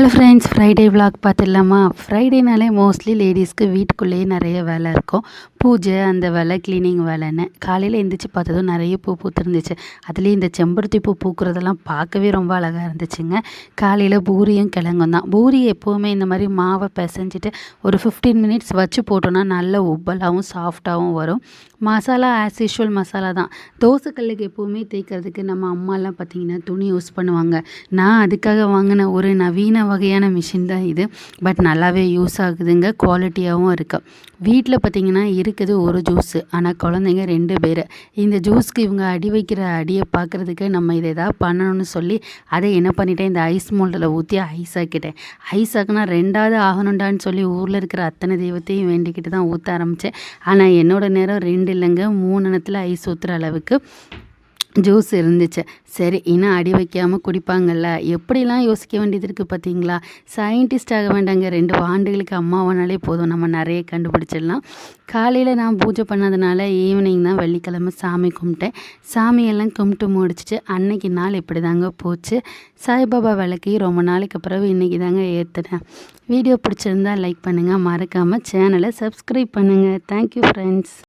Hello friends Friday vlog பார்த்துடலாமா? ஃப்ரைடேனாலே mostly லேடிஸ்க்கு வீட்டுக்குள்ளேயே நிறைய வேலை இருக்கும். பூஜை அந்த வேலை க்ளீனிங் வேலைன்னு காலையில் எழுந்திரிச்சி பார்த்ததும் நிறைய பூ பூத்துருந்துச்சு. அதுலேயும் இந்த செம்பருத்தி பூ பூக்கிறதெல்லாம் பார்க்கவே ரொம்ப அழகாக இருந்துச்சுங்க. காலையில் பூரியும் கிழங்கும் தான். பூரி எப்போவுமே இந்த மாதிரி மாவை பிசைஞ்சிட்டு ஒரு ஃபிஃப்டீன் மினிட்ஸ் வச்சு போட்டோன்னா நல்ல உப்பலாகவும் சாஃப்டாகவும் வரும். மசாலா ஆஸ் யூஷுவல் மசாலா தான். தோசைக்கல்லுக்கு எப்போவுமே தேய்க்கிறதுக்கு நம்ம அம்மாலாம் பார்த்திங்கன்னா துணி யூஸ் பண்ணுவாங்க. நான் அதுக்காக வாங்கின ஒரு நவீன வகையான மிஷின் தான் இது. பட் நல்லாவே யூஸ் ஆகுதுங்க. குவாலிட்டியாகவும் இருக்குது வீட்டில் பார்த்திங்கன்னா இரு இருக்குது ஒரு ஜூஸு. ஆனால் குழந்தைங்க ரெண்டு பேர். இந்த ஜூஸ்க்கு இவங்க அடி வைக்கிற அடியை பார்க்குறதுக்கு நம்ம இதை எதாவது பண்ணணும்னு சொல்லி அதை என்ன பண்ணிட்டேன்? இந்த ஐஸ் மோல்டில் ஊற்றி ஐஸ் ஆக்கிட்டேன். ஐஸ் ஆக்குனா ரெண்டாவது ஆகணுண்டான்னு சொல்லி ஊரில் இருக்கிற அத்தனை தெய்வத்தையும் வேண்டிக்கிட்டு தான் ஊற்ற ஆரம்பித்தேன் ஆனால் என்னோடய நேரம் ரெண்டு இல்லைங்க. மூணு நேரத்தில் ஐஸ் ஊற்றுற அளவுக்கு ஜூஸ் இருந்துச்சு. சரி இன்னும் அடி வைக்காமல் குடிப்பாங்கல்ல. எப்படிலாம் யோசிக்க வேண்டியது இருக்குது பார்த்தீங்களா சயின்டிஸ்ட் ஆக வேண்டாங்க. ரெண்டு ஆண்டுகளுக்கு அம்மாவானாலே போதும். நம்ம நிறைய கண்டுபிடிச்சிடலாம். காலையில் நான் பூஜை பண்ணதுனால ஈவினிங் தான் வெள்ளிக்கிழமை சாமி கும்பிட்டேன். சாமியெல்லாம் கும்பிட்டு முடிச்சிட்டு அன்னைக்கு நாள் இப்படி தாங்க போச்சு. சாய்பாபா விளக்கி ரொம்ப நாளைக்கு பிறகு இன்றைக்கி தாங்க ஏற்றுனேன் வீடியோ பிடிச்சிருந்தா லைக் பண்ணுங்கள் மறக்காமல் சேனலை சப்ஸ்கிரைப் பண்ணுங்கள் தேங்க்யூ ஃப்ரெண்ட்ஸ்